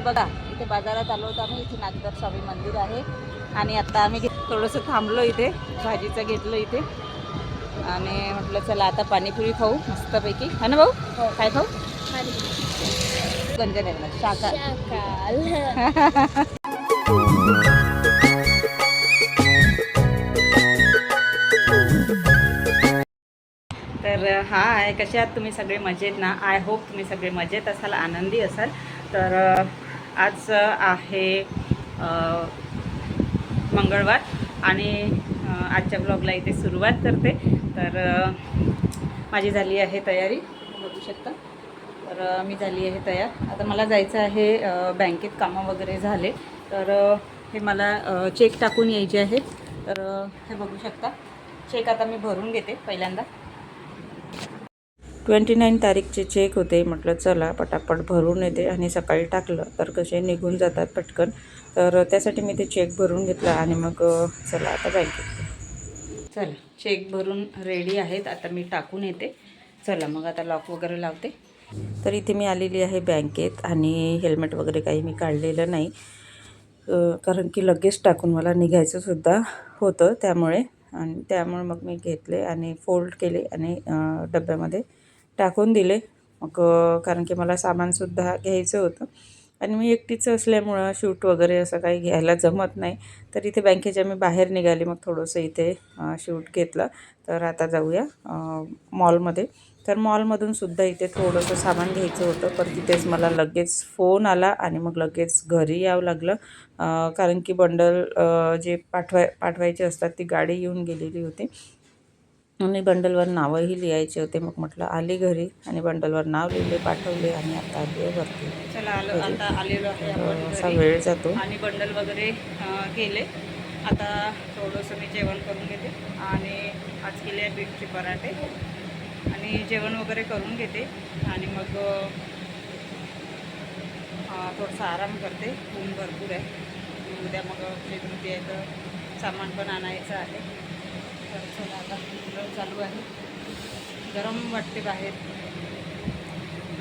हे बघा इथे बाजारात आलो होतो आम्ही इथे नागदर स्वामी मंदिर आहे. आणि आता आम्ही थोडंसं थांबलो इथे भाजीचं घेतलं इथे. आणि म्हटलं चला आता पाणीपुरी खाऊ मस्तपैकी. हा ना भाऊ? काय खाऊ? गंजन शाका तर हा आहे कसे आहात तुम्ही सगळे? मजेत ना? आय होप तुम्ही सगळे मजेत असाल आनंदी असाल. तर आज आहे मंगळवार आणि आजच्या ब्लॉगला इथे सुरुवात करते. तर माझी झाली आहे तयारी. बघू शकता. तर मी झाली आहे तयार. आता मला जायचं आहे बँकेत कामं वगैरे झाले. तर हे मला चेक टाकून यायचे आहे. तर हे बघू शकता. चेक आता मी भरून घेते पहिल्यांदा. ट्वेंटी नाईन तारीखचे चेक होते. म्हटलं चला पटापट भरून येते. आणि सकाळी टाकलं. तर कसे निघून जातात पटकन. तर त्यासाठी मी ते चेक भरून घेतला आणि मग चला आता बँकेत चला चेक भरून रेडी आहेत. आता मी टाकून येते. चला मग आता लॉक वगैरे लावते. तर इथे मी आलेली आहे बँकेत आणि हेल्मेट वगैरे काही मी काढलेलं नाही. कारण की लगेच टाकून मला निघायचं सुद्धा होतं त्यामुळे. आणि त्यामुळे मग मी घेतले आणि फोल्ड केले आणि डब्यामध्ये टाकून दिले. मग कारण की मला सामानसुद्धा घ्यायचं होतं. आणि मी एकटीच असल्यामुळं शूट वगैरे असं काही घ्यायला जमत नाही. तर इथे बँकेच्या मी बाहेर निघाली मग थोडंसं इथे शूट घेतलं. तर आता जाऊया मॉलमध्ये. तर मॉलमधून सुद्धा इथे थोडंसं सामान घ्यायचं होतं पण तिथेच मला लगेच फोन आला आणि मग लगेच घरी यावं लागलं. कारण की बंडल जे पाठवाय पाठवायचे असतात ती गाडी येऊन गेलेली होती. आणि बंडलवर नावंही लिहायचे होते. मग म्हटलं आली घरी आणि बंडलवर नाव लिहिले पाठवले आणि आता आली वरती. चला आलो. आता आलेलो आहे तर आपण असा. वेळ जातो. आणि बंडल वगैरे केले आता थोडंसं मी जेवण करून घेते. आणि आज केले आहे बीटचे पराठे. आणि जेवण वगैरे करून घेते. आणि मग थोडासा आराम करते. ऊन भरपूर आहे. उद्या मग चतुर्थी आहे तर सामान पण आणायचं आहे. तर चला आता कूलर चालू आहे गरम वाटते बाहेर.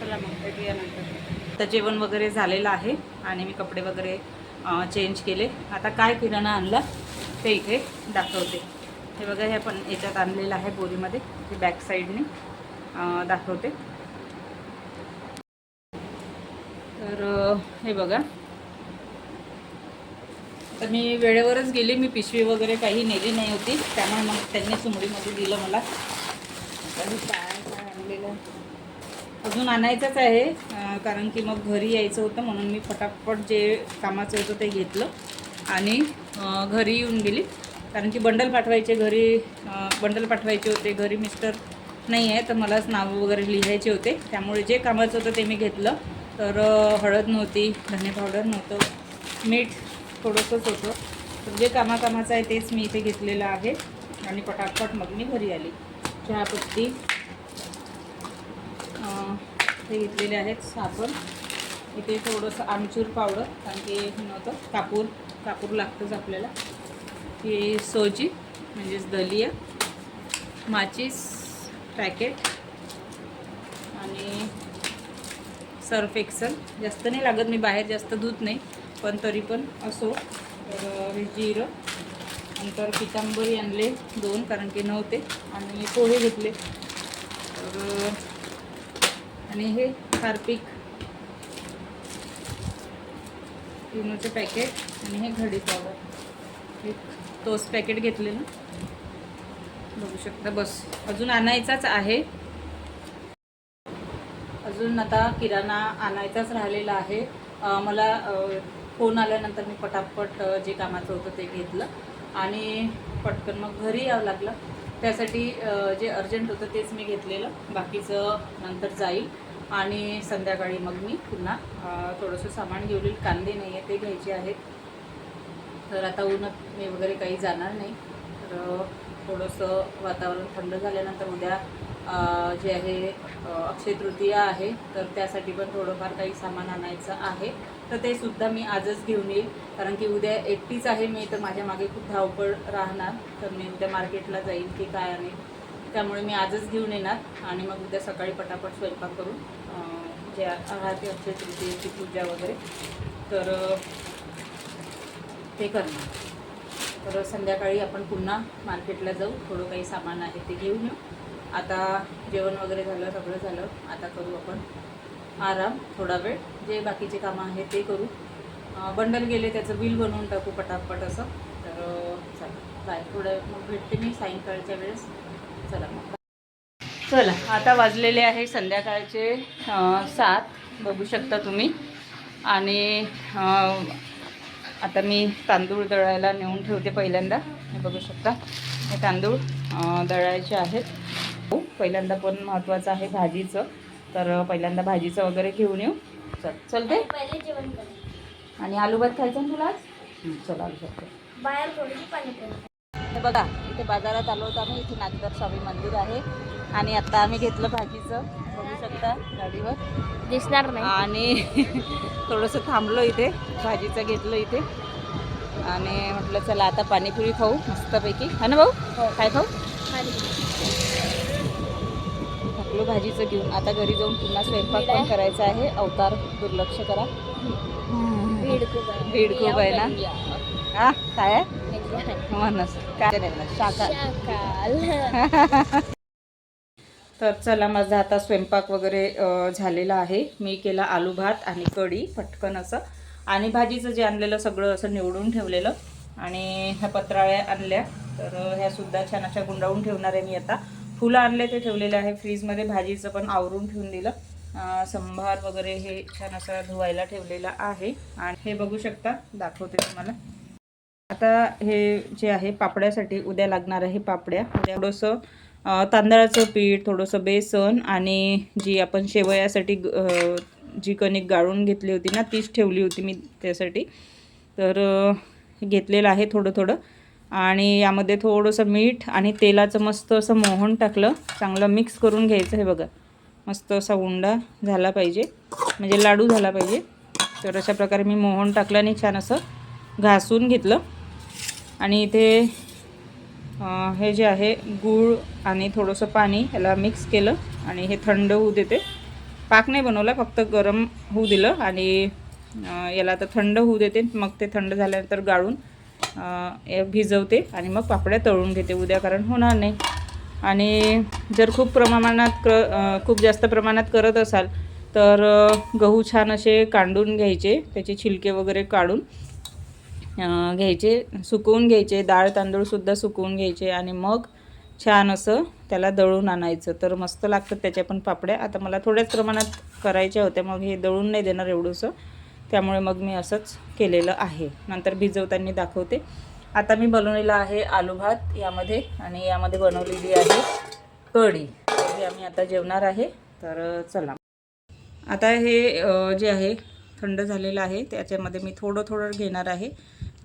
चला मग भेटूया नंतर. तर जेवण वगैरे झालेलं आहे आणि मी कपडे वगैरे चेंज केले. आता काय किराणा आणला ते इथे दाखवते. हे बघा हे पण याच्यात आणलेलं आहे बोरीमध्ये ते बॅक साईडने दाखवते. तर हे बघा. तर मी वेळेवरच गेली मी पिशवी वगैरे काही नेली नाही होती. त्यामुळे मग त्यांनी सुमडीमध्ये दिलं मला. तर काय काय आणलेलं? अजून आणायचंच आहे कारण की मग घरी यायचं होतं म्हणून मी फटाफट जे कामाचं होतं ते घेतलं. आणि घरी येऊन गेली. कारण की बंडल पाठवायचे घरी बंडल पाठवायचे होते घरी मिस्टर नाही आहे तर मलाच नावं वगैरे लिहायचे होते. त्यामुळे जे कामाचं होतं ते मी घेतलं. तर हळद नव्हती धने पावडर नव्हतं मीठ थोडंसंच होतं. तर जे कामाकामाचं आहे तेच मी इथे घेतलेलं आहे. आणि पटापट मग मी घरी आली. चहापत्ती हे घेतलेले आहेत साबण. इथे थोडंसं आमचूर पावडर कारण की हे नव्हतं कापूर कापूर लागतंच आपल्याला. हे सोजी म्हणजेच दलिया माचीस पॅकेट आणि सर्फ एक्सल. जास्त नाही लागत मी बाहेर जास्त दूध नाही. पण तरी पण असो. तर हे जिरं नंतर पितांबरी आणले दोन कारण की नव्हते. आणि पोहे घेतले. तर आणि हे हार्पिक इनोचं पॅकेट आणि हे घडी पावडर. एक तोच पॅकेट घेतलेलं बघू शकता बस. अजून आणायचाच आहे. अजून आता किराणा आणायचाच राहिलेला आहे. मला फोन आल्यानंतर मी पटापट जे कामाचं होतं ते घेतलं. आणि पटकन मग घरी यावं लागलं. त्यासाठी जे अर्जंट होतं तेच मी घेतलेलं. बाकीचं नंतर जाईल. आणि संध्याकाळी मग मी पुन्हा थोडंसं सामान घेऊन येईल. कांदे नाही आहे ते घ्यायचे आहेत. तर आता उन्हात मी वगैरे काही जाणार नाही. तर थोडंसं वातावरण थंड झाल्यानंतर उद्या जे आहे अक्षय तृतीया आहे. तर त्यासाठी पण थोडंफार काही सामान आणायचं आहे. तर ते सुद्धा मी आजच घेऊन येईल. कारण की उद्या एकटीच आहे मी तर माझ्या मागे खूप धावपळ राहणार. तर मी उद्या मार्केटला जाईल की काय आणि त्यामुळे मी आजच घेऊन येणार. आणि मग उद्या सकाळी पटापट स्वयंपाक करून जे आहार अक्षय तृतीयेची पूजा वगैरे तर ते करणार. तर संध्याकाळी आपण पुन्हा मार्केटला जाऊ. थोडं काही सामान आहे ते घेऊन येऊ. आता जेवण वगैरे झालं सगळं झालं. आता करू आपण आराम थोडा वेळ. जे बाकीचे कामं आहेत ते करू. बंडल गेले त्याचं बिल बनवून टाकू पटापट असं. तर चला. बाय. थोडं मग भेटते मी सायंकाळच्या वेळेस. चला मग. चला. आता वाजलेले आहे संध्याकाळचे सात. बघू शकता तुम्ही. आणि आता मी तांदूळ दळायला नेऊन ठेवते पहिल्यांदा. हे बघू शकता. हे तांदूळ दळायचे आहेत. हो, पहिल्यांदा पण महत्त्वाचं आहे भाजीचं. तर पहिल्यांदा भाजीचं वगैरे घेऊन येऊ. चल चलते पहिले जेवण करू आणि आलू भात खायचा तुला आज? हं, चल आलू भात खाऊ. बाहेर थोडीशी हे बघा इथे बाजारात आलो होतो आम्ही. इथे नागदर स्वामी मंदिर आहे. आणि आता आम्ही घेतलं भाजीचं. बघू शकता गाडीवर. दिसणार नाही. आणि थोडंसं थांबलो इथे. भाजीचं घेतलं इथे. आणि म्हटलं चला आता पाणीपुरी खाऊ मस्तपैकी. हा ना भाऊ? काय खाऊ? थकलो भाजीचं घेऊन आता घरी जाऊन पुन्हा स्वयंपाक पण करायचा आहे. अवतार दुर्लक्ष करा. भीड खूप आहे. ना? हा? काय? म्हणस काय? शाकाल तर चला माझा आता स्वयंपाक वगैरे झालेला आहे. मी केला आलू भात आणि कढी पटकन असं. आणि भाजीचं जे आणलेलं सगळं असं निवडून ठेवलेलं. आणि ह्या पत्राळ्या आणल्या. तर ह्या सुद्धा छान अशा गुंडाळून ठेवणार आहे मी आता. फुलं आणले ते ठेवलेले आहे. फ्रीजमध्ये भाजीचं पण आवरून ठेवून दिलं. संभार वगैरे हे छान असं धुवायला ठेवलेलं आहे. आणि हे बघू शकता दाखवते तुम्हाला. आता हे जे आहे पापड्यासाठी उद्या लागणार आहे पापड्या. उद्या थोडंसं तांदळाचं पीठ थोडंसं बेसन आणि जी आपण शेवयासाठी ग- जी कणिक गाळून घेतली होती ना तीच ठेवली होती मी त्यासाठी. तर घेतलेलं आहे थोडं थोडं आणि यामध्ये थोडंसं मीठ आणि तेलाचं मस्त असं मोहन टाकलं. चांगलं मिक्स करून घ्यायचं हे बघा. मस्त असा उंडा झाला पाहिजे. म्हणजे लाडू झाला पाहिजे. तर अशा प्रकारे मी मोहन टाकलं आणि छान असं घासून घेतलं. आणि इथे हे जे आहे गूळ आणि थोडंसं पाणी ह्याला मिक्स केलं आणि हे थंड होऊ देते. पाक नाही बनवला फक्त गरम होऊ दिलं आणि याला आता थंड होऊ देते. मग ते थंड झाल्यानंतर गाळून भिजवते आणि मग पापड्या तळून घेते. उद्या कारण होणार नाही. आणि जर खूप प्रमाणात क खूप जास्त प्रमाणात करत असाल तर गहू छान असे कांडून घ्यायचे त्याचे छिलके वगैरे काढून घ्यायचे सुकवून घ्यायचे डाळ तांदूळसुद्धा सुकवून घ्यायचे आणि मग छान असं त्याला दळून आणायचं. तर मस्त लागतात त्याच्या पण पापड्या. आता मला थोड्याच प्रमाणात करायच्या होत्या मग हे दळून नाही देणार एवढंसं. त्यामुळे मग मी असंच केलेलं आहे. नंतर भिजवताना दाखवते. आता मी बनवलेलं आहे आलू भात यामध्ये आणि यामध्ये बनवलेली आहे कढी. ही आम्ही आता जेवणार आहे. तर चला. आता हे जे आहे थंड झालेलं आहे. त्याच्यामध्ये मी थोडं थोडं घेणार आहे.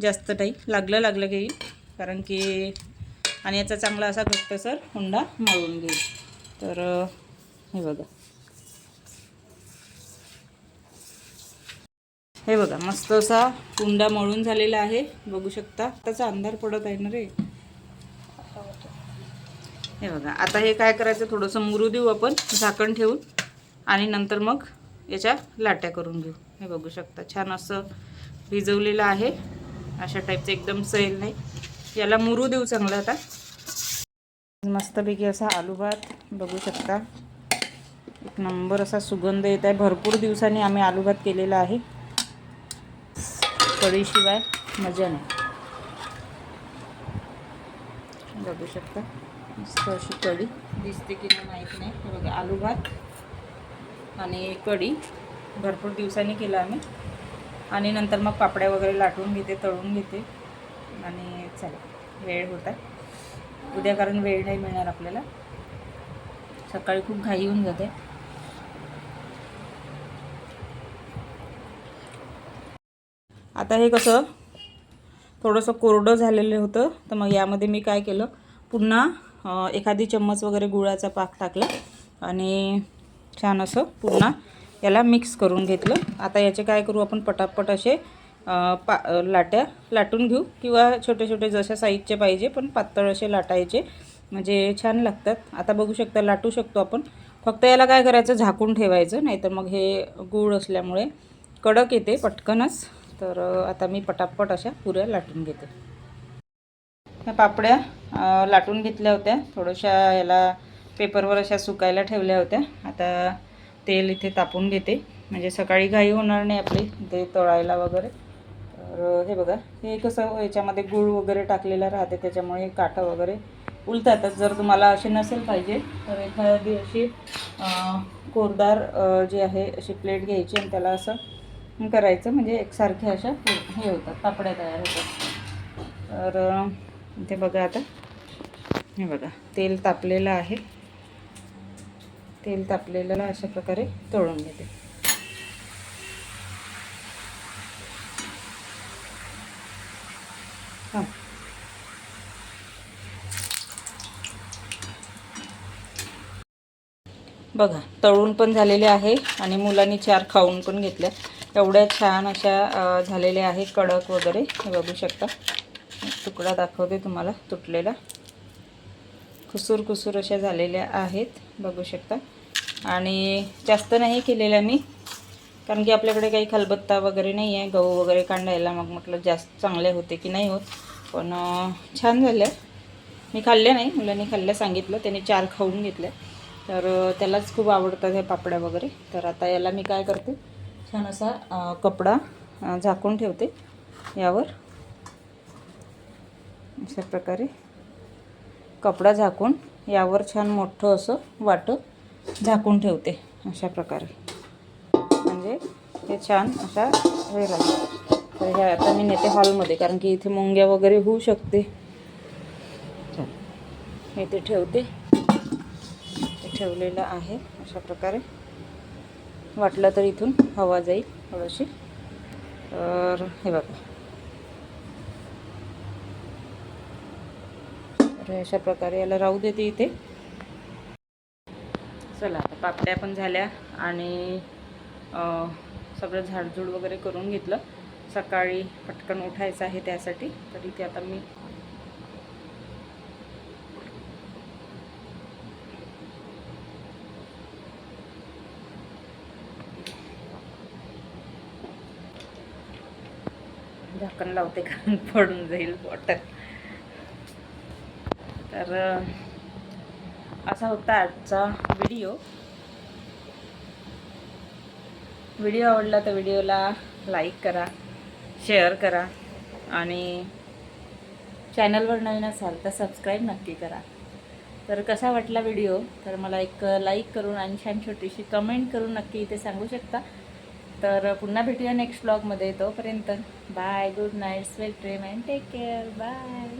जास्त नाही. लागलं लागलं घेईल कारण की आणि याचा चांगला असा घट्टसर हुंडा मळून घेईल. तर हे बघा. हे बघा मस्त असा कुंडा मळून झालेला आहे बघू शकता. त्याचा अंधार पडत आहे ना रे. हे बघा आता हे काय करायचं थोडंसं मुरू देऊ आपण झाकण ठेवून आणि नंतर मग याच्या लाट्या करून घेऊ. हे बघू शकता छान असं भिजवलेलं आहे. अशा टाईपचं एकदम सैल नाही. याला मुरू देऊ चांगलं आता. मस्तपैकी असा आलू भात बघू शकता. एक नंबर असा सुगंध येत आहे. भरपूर दिवसांनी आम्ही आलू भात केलेला आहे. कढीशिवाय मजा नाही. बघू शकता. मस्त अशी कढी दिसते की नाही माहीत नाही. हे बघा आलू भात आणि कढी भरपूर दिवसांनी केला आम्ही. आणि नंतर मग पापड्या वगैरे लाटून घेते तळून घेते. आणि चला वेळ होता उद्या कारण वेळ नाही मिळणार आपल्याला. सकाळी खूप घाई होऊन जाते. आता हे कसं थोडंसं कोरडं झालेलं होतं तर मग यामध्ये मी काय केलं पुन्हा एखादी चम्मच वगैरे गुळाचा पाक टाकला आणि छान असं पुन्हा याला मिक्स करून घेतलं. आता याचे काय करू आपण पटापट असे पा लाट्या लाटून घेऊ किंवा छोटे छोटे जशा साईजचे पाहिजे पण पातळ असे लाटायचे म्हणजे छान लागतात. आता बघू शकता लाटू शकतो आपण. फक्त याला काय करायचं झाकून ठेवायचं नाहीतर मग हे गूळ असल्यामुळे कडक येते पटकनच. तर आता मी पटापट अशा पुऱ्या लाटून घेते. ह्या पापड्या लाटून घेतल्या होत्या. थोड्याशा याला पेपरवर अशा सुकायला ठेवल्या होत्या. आता तेल इथे तापून घेते. म्हणजे सकाळी घाई होणार नाही आपली ते तळायला वगैरे. तर हे बघा हे कसं याच्यामध्ये गूळ वगैरे टाकलेला राहते त्याच्यामुळे काठं वगैरे उलतातच जर तुम्हाला असे नसेल पाहिजे तर एखादी अशी कोरदार जी आहे अशी प्लेट घ्यायची आणि त्याला असं करायचं म्हणजे एकसारख्या अशा हे होतात पापड्या तयार होतात. तर इथे बघा आता. हे बघा तेल तापलेलं आहे. तेल तापलेलं अशा प्रकारे तळून घेते. हां. बघा तळून पण झालेले आहे आणि मुलांनी चार खाऊन पण घेतल्या. एवढ्या छान अशा झालेल्या आहेत कडक वगैरे. हे बघू शकता. तुकडा दाखवते तुम्हाला तुटलेला. खुसूर खुसूर अशा झालेल्या आहेत बघू शकता. आणि जास्त नाही केलेल्या मी कारण की आपल्याकडे काही खलबत्ता वगैरे नाही आहे गहू वगैरे कांडायला मग म्हटलं जास्त चांगले होते की नाही होत. पण छान झाल्या. मी खाल्ल्या नाही मुलांनी खाल्ल्या सांगितलं. त्याने चार खाऊन घेतल्या. तर त्यालाच खूप आवडतात ह्या पापड्या वगैरे. तर आता याला मी काय करते छान असा कपडा झाकून ठेवते यावर. अशा प्रकारे कपडा झाकून यावर छान मोठं असं वाटं झाकून ठेवते अशा प्रकारे. म्हणजे हे छान अशा हे राहील. तर ह्या आता मी नेते हॉलमध्ये कारण की इथे मुंग्या वगैरे होऊ शकते. चल. मी इथे ठेवते. ते ठेवलेलं आहे अशा प्रकारे. वाटलं तर इथून हवा जाईल थोडीशी. तर हे बघा. तर अशा प्रकारे याला राहू देते इथे. चला आता पापड्या पण झाल्या आणि सगळं झाडझूड वगैरे करून घेतलं. सकाळी पटकन उठायचं आहे त्यासाठी. तर इथे आता मी झाकण लावते कारण पडून जाईल बॉटल तर असा होता आजचा व्हिडिओ व्हिडिओ आवडला तर व्हिडिओला लाईक करा शेअर करा आणि चॅनलवर नवीन असाल तर सबस्क्राईब नक्की करा. तर कसा वाटला व्हिडिओ तर मला एक लाईक करून आणि छान छोटीशी कमेंट करून नक्की इथे सांगू शकता. तर पुन्हा भेटूया नेक्स्ट ब्लॉगमध्ये तोपर्यंत Bye. Good night. Sweet dream and take care. Bye.